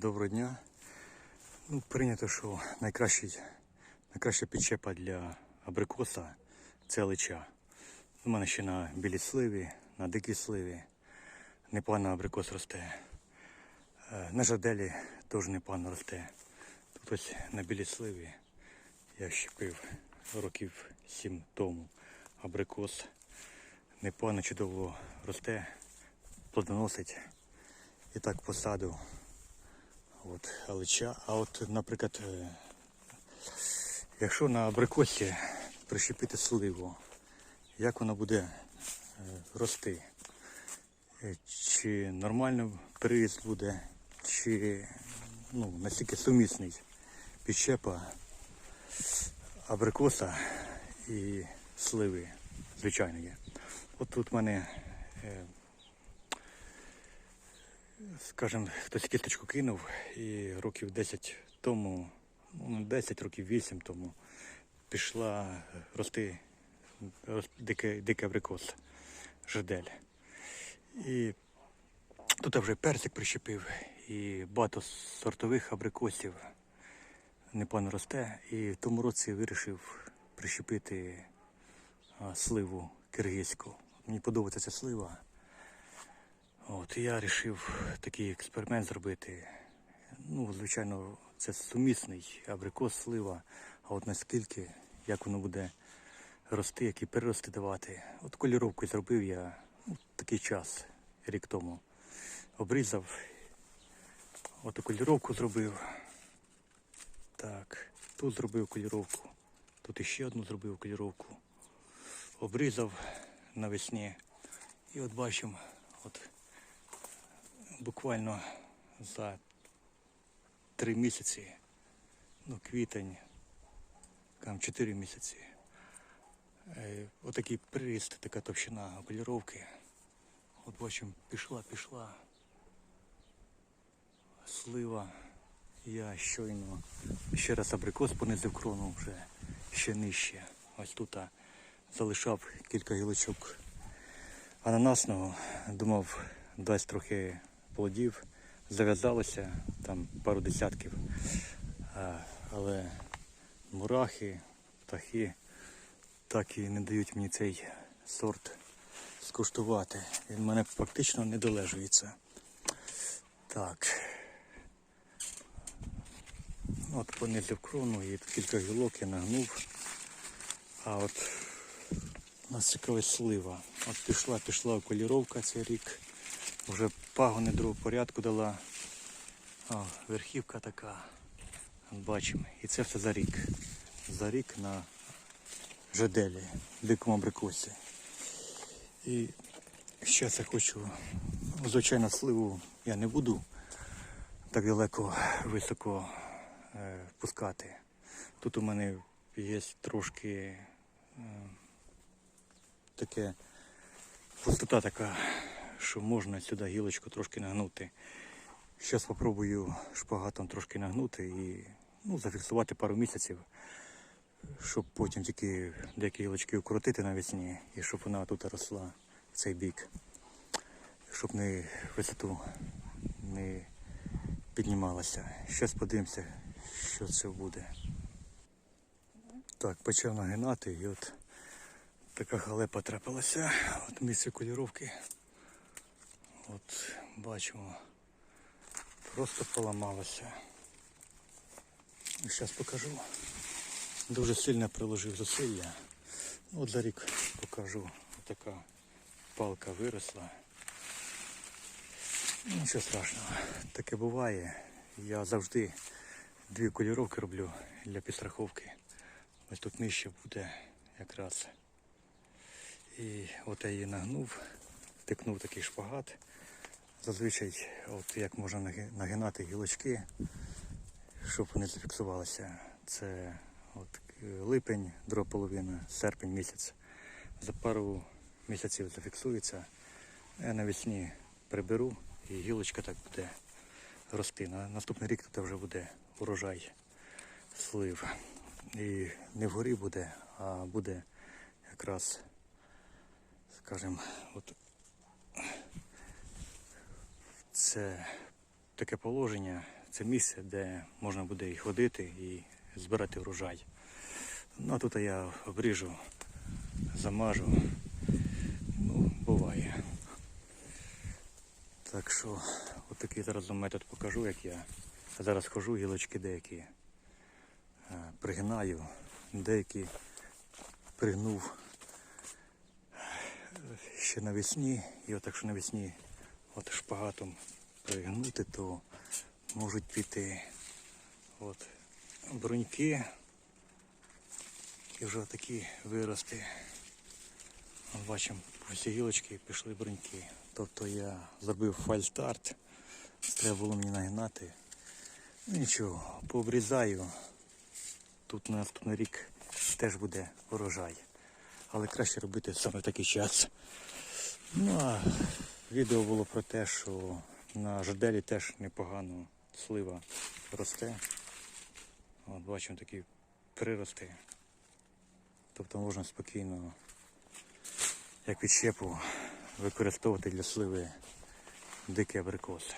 Доброго дня. Ну, прийнято, що найкращий, найкраща підчепа для абрикоса це лича. У мене ще на білій сливі, на дикій сливі непогано абрикос росте. Е, На жаделі теж непогано росте. Тут ось на білій сливі я щепив років сім тому абрикос. Непогано чудово росте, плодоносить. І так посаду. От, алича. А от, наприклад, е, якщо на абрикосі прищепити сливу, як вона буде е, рости? Е, Чи нормально приріст буде, чи ну, настільки сумісний підщепа абрикоса і сливи звичайної. От тут в мене скажімо, хтось кісточку кинув і років 10 тому, ну 10 років 8 тому пішла рости рос- дикий, дикий абрикос, жадель. І тут вже персик прищепив і багато сортових абрикосів непогано росте. І в тому році вирішив прищепити сливу киргизьку. Мені подобається ця слива. От, я вирішив такий експеримент зробити. Ну, звичайно, це сумісний абрикос, слива, а от наскільки, як воно буде рости, які перерости давати. От кольоровку зробив я ну, такий час, рік тому. Обрізав, от кольоровку зробив. Так, тут зробив кольоровку, тут іще одну зробив кольоровку. Обрізав навесні. І от бачимо, от буквально за три місяці, ну, квітень, там чотири місяці. Е, Отакий приріст, така товщина окуліровки. От бачимо, пішла, пішла. Слива. Я щойно ще раз абрикос понизив крону вже ще нижче. Ось тут залишав кілька гілочок ананасного. Думав, дасть трохи плодів. Зав'язалося там пару десятків. Але мурахи, птахи так і не дають мені цей сорт скуштувати. Він мене фактично не долежується. Так. От понизив крону і кілька гілок я нагнув. А от у нас цікава слива. От пішла, пішла окуліровка цей рік. Вже пагони другого порядку дала. О, верхівка така. Бачимо. І це все за рік. За рік на жаделі, дикому абрикосі. І зараз я хочу, звичайно, сливу я не буду так далеко високо е, пускати. Тут у мене є трошки е, таке пустота така, що можна сюди гілочку трошки нагнути. Зараз спробую шпагатом трошки нагнути і ну, зафіксувати пару місяців, щоб потім тільки деякі гілочки укоротити навесні і щоб вона тут росла в цей бік, щоб не висоту не піднімалася. Зараз подивимося, що це буде. Так, почав нагинати і от така халепа трапилася. От місце кольоровки. От бачимо. Просто поламалося. Зараз покажу. Дуже сильно приложив зусилля. Ну, От за рік покажу. Така палка виросла. Ну, Нічого страшного. Таке буває. Я завжди дві кольоровки роблю для підстраховки. Ось тут нижче буде якраз. І от я її нагнув, тикнув такий шпагат. Зазвичай, от як можна нагинати гілочки, щоб вони зафіксувалися. Це от е, липень, друга половина, серпень місяць. За пару місяців зафіксується. Я навесні приберу і гілочка так буде рости. На наступний рік тут вже буде урожай слив. І не вгорі буде, а буде якраз, скажімо, от це таке положення, це місце, де можна буде і ходити, і збирати врожай. Ну а тут я обріжу, замажу. Ну, буває. Так що, отакий зараз метод покажу, як я зараз хожу, гілочки деякі е, пригинаю, деякі пригнув ще навесні, і отак що навесні от шпагатом пригнути, то можуть піти от бруньки і вже такі вирости. Бачимо, по всій гілочки пішли бруньки. Тобто я зробив фальстарт, треба було мені нагинати. Ну нічого, пообрізаю. Тут на наступний рік теж буде урожай. Але краще робити саме в такий час. Ну а відео було про те, що на жаделі теж непогано слива росте. От бачимо такі прирости. Тобто можна спокійно, як відщепу, використовувати для сливи дикий абрикос.